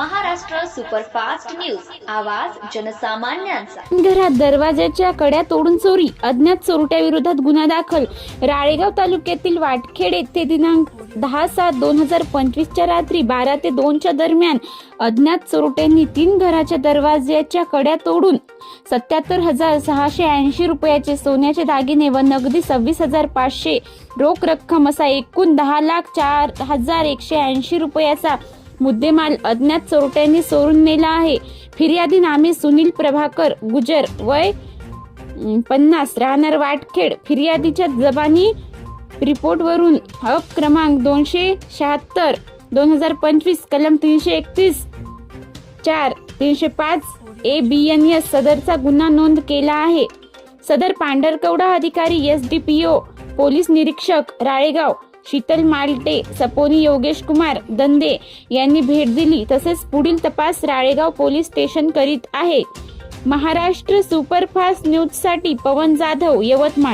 Superfast news. आवाज जनसामान्यांचा. घरात दरवाजाच्या कड्या तोडून चोरी अज्ञात चोरट्याविरोधात गुन्हा दाखल. राळेगाव तालुक्यातील वाटखेड येथे दिनांक दहा सात दोन हजार पंचवीसच्या रात्री बारा ते दोनच्या दरम्यान अज्ञात चोरट्यांनी तीन घराच्या दरवाज्याच्या कड्या तोडून सत्याहत्तर हजार सहाशे ऐंशी रुपयाचे सोन्याचे दागिने व नगदी सव्वीस हजार पाचशे रोख रक्कम असा एकूण दहा लाख चार हजार एकशे ऐंशी रुपयाचा मुद्देमाल अज्ञात चोरट्यांनी चोरून नेला आहे. फिर्यादी नामे सुनील प्रभाकर गुजर वय पन्नास राहणार वाटखेड. फिर्यादीच्या जबानी रिपोर्टवरून अप क्रमांक दोनशे शहात्तर दोन हजार पंचवीस कलम तीनशे एकतीस चार तीनशे पाच ए बी एन एस सदरचा गुन्हा नोंद केला आहे. सदर पांढरकवडा अधिकारी S D P O police निरीक्षक राळेगाव शीतल मालटे सपोनी योगेश कुमार दंदे यांनी भेट दिली. तसेच पुढील तपास राळेगाव पोलीस स्टेशन करीत आहे. महाराष्ट्र सुपरफास्ट न्यूजसाठी पवन जाधव यवतमाळ.